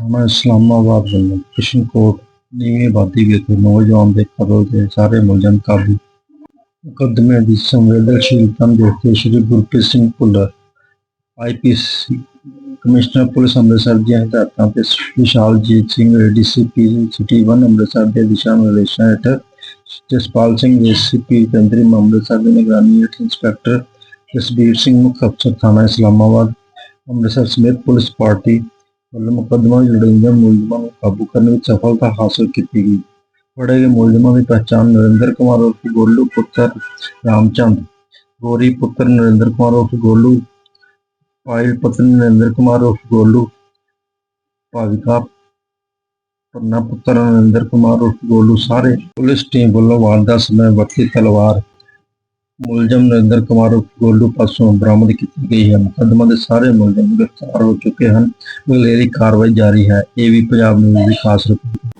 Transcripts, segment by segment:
ਥਾਣਾ ਇਸਲਾਮਾਬਾਦ ਵੱਲੋਂ ਕਿਸ਼ਨਕੋਟ ਨੀਵੀਂ ਆਬਾਦੀ ਵਿਖੇ ਨੌਜਵਾਨ ਦੇ ਕਤਲ ਦੇ ਸਾਰੇ ਮੁਲਜ਼ਮ ਕਾਬੂ ਮੁਕੱਦਮੇ ਦੀ ਸੰਵੇਦਨਸ਼ੀਲਤਾ ਨੂੰ ਦੇਖਦੇ ਹੋਏ Shri Gurpreet Singh Bhullar IPC commissioner police Amritsar ਦੀਆਂ ਹਦਾਇਤਾਂ ਤੇ ਵਿਸ਼ਾਲਜੀਤ ਸਿੰਘ ਡੀਸੀਪੀ ਸਿਟੀ 1 ਅੰਮ੍ਰਿਤਸਰ ਦੇ ਦਿਸ਼ਾ ਨਿਰਦੇਸ਼ਾਂ ਹੇਠ ਜਸਪਾਲ ਸਿੰਘ ਏਸੀਪੀ ਕੇਂਦਰੀ ਅੰਮ੍ਰਿਤਸਰ ਦੀ ਨਿਗਰਾਨੀ ਹੇਠ ਇੰਸਪੈਕਟਰ ਜਸਬੀਰ ਸਿੰਘ ਮੁੱਖ ਅਫਸਰ ਥਾਣਾ ਇਸਲਾਮਾਬਾਦ ਅੰਮ੍ਰਿਤਸਰ ਸਮੇਤ ਪੁਲਿਸ ਪਾਰਟੀ ਵੱਲੋਂ ਮੁਕੱਦਮਾ ਲੜਾਈਆਂ ਮੁਲਜ਼ਮਾਂ ਨੂੰ ਕਾਬੂ ਕਰਨ ਵਿੱਚ ਸਫਲਤਾ ਹਾਸਲ ਕੀਤੀ ਗਈ। ਫੜੇ ਗਏ ਮੁਲਜ਼ਮਾਂ ਦੀ ਪਛਾਣ ਨਰਿੰਦਰ ਕੁਮਾਰ ਉਰਫ ਗੋਲੂ ਪੁੱਤਰ ਰਾਮਚੰਦ, ਗੋਰੀ ਪੁੱਤਰ ਨਰਿੰਦਰ ਕੁਮਾਰ ਉਰਫ ਗੋਲੂ, ਪਾਇਲ ਪੁੱਤਰ ਨਰਿੰਦਰ ਕੁਮਾਰ ਉਰਫ ਗੋਲੂ ਭਾਵਿਕਾ ਪੰਨਾ ਪੁੱਤਰ ਨਰਿੰਦਰ ਕੁਮਾਰ ਉਰਫ ਗੋਲੂ, ਸਾਰੇ ਪੁਲਿਸ ਟੀਮ ਵੱਲੋਂ ਵਾਰਦਾਤ ਸਮੇਂ ਵਰਤੀ ਤਲਵਾਰ ਮੁਲਜ਼ਮ ਨਰਿੰਦਰ ਕੁਮਾਰ ਗੋਲੂ ਪਾਸੋਂ ਬਰਾਮਦ ਕੀਤੀ ਗਈ ਹੈ। ਮੁਕੱਦਮਾ ਦੇ ਸਾਰੇ ਮੁਲਜ਼ਮ ਗ੍ਰਿਫਤਾਰ ਹੋ ਚੁੱਕੇ ਹਨ। ਅਗਲੇਰੀ ਕਾਰਵਾਈ ਜਾਰੀ ਹੈ। ਇਹ ਵੀ ਪੰਜਾਬ ਨਿਊਜ਼ ਦੀ ਖਾਸ ਰਿਪੋਰਟ।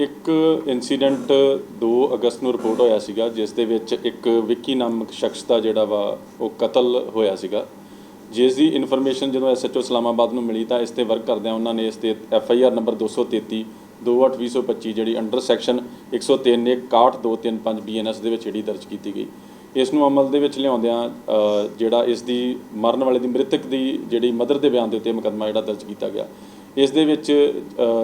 ਇੱਕ ਇਨਸੀਡੈਂਟ 2 ਅਗਸਤ ਨੂੰ ਰਿਪੋਰਟ ਹੋਇਆ ਸੀਗਾ, ਜਿਸ ਦੇ ਵਿੱਚ ਇੱਕ ਵਿੱਕੀ ਨਾਮਕ ਸ਼ਖਸ ਦਾ ਜਿਹੜਾ ਵਾ, ਉਹ ਕਤਲ ਹੋਇਆ ਸੀਗਾ। ਜਿਸ ਦੀ ਇਨਫੋਰਮੇਸ਼ਨ ਜਦੋਂ ਐਸਐਚਓ ਇਸਲਾਮਾਬਾਦ ਨੂੰ ਮਿਲੀ ਤਾਂ ਇਸ ਤੇ ਵਰਕ ਕਰਦਿਆਂ ਉਹਨਾਂ ਨੇ ਇਸ ਤੇ ਐਫਆਈਆਰ ਨੰਬਰ 233 2825 ਜਿਹੜੀ ਅੰਡਰ ਸੈਕਸ਼ਨ 103 ਨੇ 61235 ਬੀਐਨਐਸ ਦੇ ਵਿੱਚ ਜਿਹੜੀ ਦਰਜ ਕੀਤੀ ਗਈ। ਇਸ ਨੂੰ ਅਮਲ ਦੇ ਵਿੱਚ ਲਿਆਉਂਦਿਆਂ ਜਿਹੜਾ ਇਸ ਦੀ ਮਰਨ ਵਾਲੇ ਦੀ ਮ੍ਰਿਤਕ ਦੀ ਜਿਹੜੀ ਮਦਰ ਦੇ ਬਿਆਨ ਦੇ ਉੱਤੇ ਮੁਕੱਦਮਾ ਜਿਹੜਾ ਦਰਜ ਕੀਤਾ ਗਿਆ। ਇਸ ਦੇ ਵਿੱਚ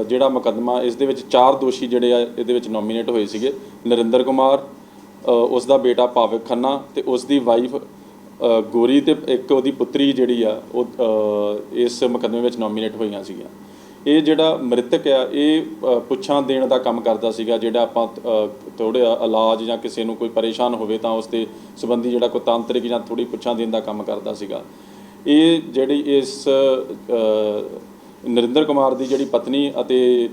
ਜਿਹੜਾ ਮੁਕੱਦਮਾ ਇਸ ਦੇ ਵਿੱਚ ਚਾਰ ਦੋਸ਼ੀ ਜਿਹੜੇ ਆ ਇਹਦੇ ਵਿੱਚ ਨੋਮੀਨੇਟ ਹੋਏ ਸੀਗੇ। ਨਰਿੰਦਰ ਕੁਮਾਰ ਅ, ਉਸ ਦਾ ਬੇਟਾ ਭਾਵਿਕ ਖੰਨਾ ਤੇ ਉਸ ਦੀ ਵਾਈਫ ਗੋਰੀ ਤੇ ਇੱਕ ਉਹਦੀ ਪੁੱਤਰੀ ਜਿਹੜੀ ਆ ਉਹ ਇਸ ਮੁਕੱਦਮੇ ਵਿੱਚ ਨੋਮੀਨੇਟ ਹੋਈਆਂ ਸੀਗੀਆਂ। ਇਹ ਜਿਹੜਾ ਮ੍ਰਿਤਕ ਆ, ਇਹ ਪੁੱਛਾਂ ਦੇਣ ਦਾ ਕੰਮ ਕਰਦਾ ਸੀਗਾ, ਜਿਹੜਾ ਆਪਾਂ ਥੋੜਾ ਇਲਾਜ ਜਾਂ ਕਿਸੇ ਨੂੰ ਕੋਈ ਪਰੇਸ਼ਾਨ ਹੋਵੇ ਤਾਂ ਉਸ ਦੇ ਸੰਬੰਧੀ ਜਿਹੜਾ ਕੋਈ ਤਾਂਤਰਿਕ ਜਾਂ ਥੋੜੀ ਪੁੱਛਾਂ ਦੇਣ ਦਾ ਕੰਮ ਕਰਦਾ ਸੀਗਾ। ਇਹ ਜਿਹੜੀ ਇਸ ਨਰਿੰਦਰ ਕੁਮਾਰ ਦੀ ਜਿਹੜੀ ਪਤਨੀ ਅਤੇ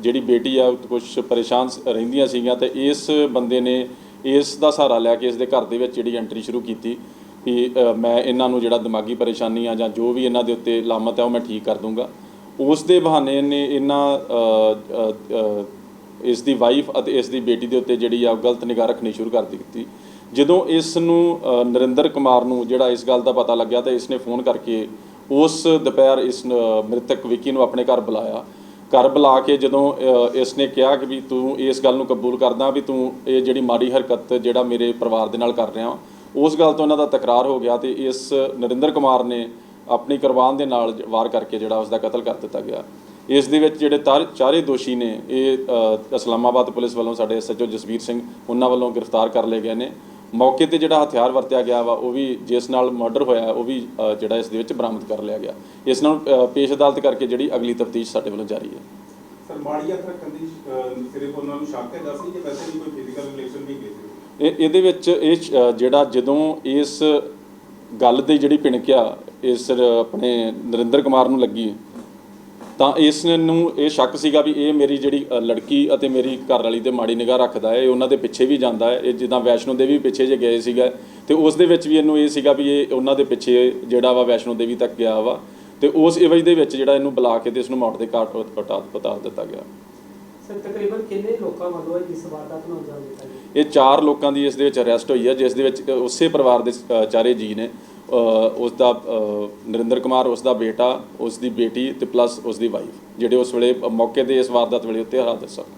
ਜਿਹੜੀ ਬੇਟੀ ਆ ਕੁਝ ਪਰੇਸ਼ਾਨ ਸ- ਰਹਿੰਦੀਆਂ ਸੀਗੀਆਂ ਤੇ ਇਸ ਬੰਦੇ ਨੇ ਇਸ ਦਾ ਸਹਾਰਾ ਲੈ ਕੇ ਇਸ ਦੇ ਘਰ ਦੇ ਵਿੱਚ ਜਿਹੜੀ ਐਂਟਰੀ ਸ਼ੁਰੂ ਕੀਤੀ ਕਿ ਮੈਂ ਇਹਨਾਂ ਨੂੰ ਜਿਹੜਾ ਦਿਮਾਗੀ ਪਰੇਸ਼ਾਨੀ ਆ ਜਾਂ ਜੋ ਵੀ ਇਹਨਾਂ ਦੇ ਉੱਤੇ ਲਾਮਤ ਹੈ ਉਹ ਮੈਂ ਠੀਕ ਕਰ ਦੂੰਗਾ। ਉਸ ਦੇ ਬਹਾਨੇ ਨੇ ਇਹਨਾਂ ਇਸ ਦੀ ਵਾਈਫ ਅਤੇ ਇਸ ਦੀ ਬੇਟੀ ਦੇ ਉੱਤੇ ਜਿਹੜੀ ਆ ਗਲਤ ਨਿਗਾਹ ਰੱਖਣੀ ਸ਼ੁਰੂ ਕਰ ਦਿੱਤੀ। ਜਦੋਂ ਇਸ ਨੂੰ ਨਰਿੰਦਰ ਕੁਮਾਰ ਨੂੰ ਜਿਹੜਾ ਇਸ ਗੱਲ ਦਾ ਪਤਾ ਲੱਗਿਆ ਤਾਂ ਇਸ ਨੇ ਫੋਨ ਕਰਕੇ ਉਸ ਦੁਪਹਿਰ ਇਸ ਮ੍ਰਿਤਕ ਵਿੱਕੀ ਨੂੰ ਆਪਣੇ ਘਰ ਬੁਲਾਇਆ। ਘਰ ਬੁਲਾ ਕੇ ਜਦੋਂ ਇਸ ਨੇ ਕਿਹਾ ਕਿ ਵੀ ਤੂੰ ਇਸ ਗੱਲ ਨੂੰ ਕਬੂਲ ਕਰਦਾ ਵੀ ਤੂੰ ਇਹ ਜਿਹੜੀ ਮਾੜੀ ਹਰਕਤ ਜਿਹੜਾ ਮੇਰੇ ਪਰਿਵਾਰ ਦੇ ਨਾਲ ਕਰ ਰਿਹਾ, ਉਸ ਗੱਲ ਤੋਂ ਇਹਨਾਂ ਦਾ ਤਕਰਾਰ ਹੋ ਗਿਆ ਤੇ ਇਸ ਨਰਿੰਦਰ ਕੁਮਾਰ ਨੇ ਆਪਣੀ ਕੁਰਬਾਨ ਦੇ ਨਾਲ ਵਾਰ ਕਰਕੇ ਜਿਹੜਾ ਉਸ ਦਾ ਕਤਲ ਕਰ ਦਿੱਤਾ ਗਿਆ। ਇਸ ਦੇ ਵਿੱਚ ਜਿਹੜੇ ਚਾਰੇ ਦੋਸ਼ੀ ਨੇ ਇਹ ਇਸਲਾਮਾਬਾਦ ਪੁਲਿਸ ਵੱਲੋਂ ਸਾਡੇ ਐਸਐਚਓ ਜਸਵੀਰ ਸਿੰਘ ਉਹਨਾਂ ਵੱਲੋਂ ਗ੍ਰਿਫਤਾਰ ਕਰ ਲਏ ਗਏ ਨੇ। ਮੌਕੇ ਤੇ ਜਿਹੜਾ ਹਥਿਆਰ ਵਰਤਿਆ ਗਿਆ ਵਾ ਉਹ ਵੀ ਜਿਸ ਨਾਲ ਮਰਡਰ ਹੋਇਆ ਉਹ ਵੀ ਜਿਹੜਾ ਇਸ ਦੇ ਵਿੱਚ ਬਰਾਮਦ ਕਰ ਲਿਆ ਗਿਆ। ਇਸ ਨੂੰ ਅ, ਪੇਸ਼ ਅਦਾਲਤ ਕਰਕੇ ਜਿਹੜੀ ਅਗਲੀ ਤਫਤੀਸ਼ ਸਾਡੇ ਵੱਲੋਂ ਜਾਰੀ ਹੈ। ਸਰ ਮਾੜੀ ਹੱਥ ਰੱਖਣ ਦੀ ਅਹ, ਸਿਰਫ ਉਹਨਾਂ ਨੂੰ ਸ਼ੱਕ ਹੈ ਦੱਸੀ ਕਿ ਵੈਸੇ ਵੀ ਕੋਈ ਫਿਜ਼ੀਕਲ ਰਿਲੇਸ਼ਨ ਵੀ ਕਿਸੇ ਇਹ ਇਹਦੇ ਵਿੱਚ ਇਹ ਜਿਹੜਾ ਜਦੋਂ ਇਸ ਗੱਲ ਦੀ ਜਿਹੜੀ ਪਿਣਕਿਆ ਇਸ ਆਪਣੇ ਨਰਿੰਦਰ ਕੁਮਾਰ ਨੂੰ ਲੱਗੀ ਤਾਂ ਇਸ ਨੂੰ ਇਹ ਸ਼ੱਕ ਸੀਗਾ ਵੀ ਇਹ ਮੇਰੀ ਜਿਹੜੀ ਲੜਕੀ ਅਤੇ ਮੇਰੀ ਘਰ ਵਾਲੀ ਤੇ ਮਾੜੀ ਨਿਗਾਹ ਰੱਖਦਾ ਹੈ ਇਹ ਉਹਨਾਂ ਦੇ ਪਿੱਛੇ ਵੀ ਜਾਂਦਾ ਹੈ। ਇਹ ਜਿੱਦਾਂ ਵੈਸ਼ਨੋ ਦੇਵੀ ਪਿੱਛੇ ਜੇ ਗਏ ਸੀਗਾ ਤੇ ਉਸ ਦੇ ਵਿੱਚ ਵੀ ਇਹਨੂੰ ਇਹ ਸੀਗਾ ਵੀ ਇਹ ਉਹਨਾਂ ਦੇ ਪਿੱਛੇ ਜਿਹੜਾ ਵਾ ਵੈਸ਼ਨੋ ਦੇਵੀ ਤੱਕ ਗਿਆ ਵਾ ਤੇ ਉਸ ਇਵਜ ਦੇ ਵਿੱਚ ਜਿਹੜਾ ਇਹਨੂੰ ਬੁਲਾ ਕੇ ਤੇ ਇਸ ਨੂੰ ਮੌਤ ਦੇ ਘਾਟ ਪਟਾ ਪਤਾ ਦਿੱਤਾ ਗਿਆ। ਸਰ ਤਕਰੀਬਨ ਕਿੰਨੇ ਲੋਕਾਂ ਵੱਲੋਂ ਇਸ ਵਾਰਦਾਤ ਨੂੰ ਅੰਜਾਮ ਦਿੱਤਾ ਗਿਆ? ਇਹ ਚਾਰ ਲੋਕਾਂ ਦੀ ਇਸ ਦੇ ਵਿੱਚ ਅਰੈਸਟ ਹੋਈ ਹੈ ਜਿਸ ਦੇ ਵਿੱਚ ਉਸੇ ਪਰਿਵਾਰ ਦੇ ਚਾਰੇ ਜੀ ਨੇ। ਉਸ ਦਾ ਨਰਿੰਦਰ ਕੁਮਾਰ ਉਸ ਦਾ ਬੇਟਾ ਉਸ ਦੀ ਬੇਟੀ ਤੇ ਪਲੱਸ ਉਸ ਦੀ ਵਾਈਫ ਜਿਹੜੇ ਉਸ ਵੇਲੇ ਮੌਕੇ ਤੇ ਇਸ ਵਾਰਦਾਤ ਵੇਲੇ ਉੱਤੇ ਹਾਜ਼ਰ ਸਨ।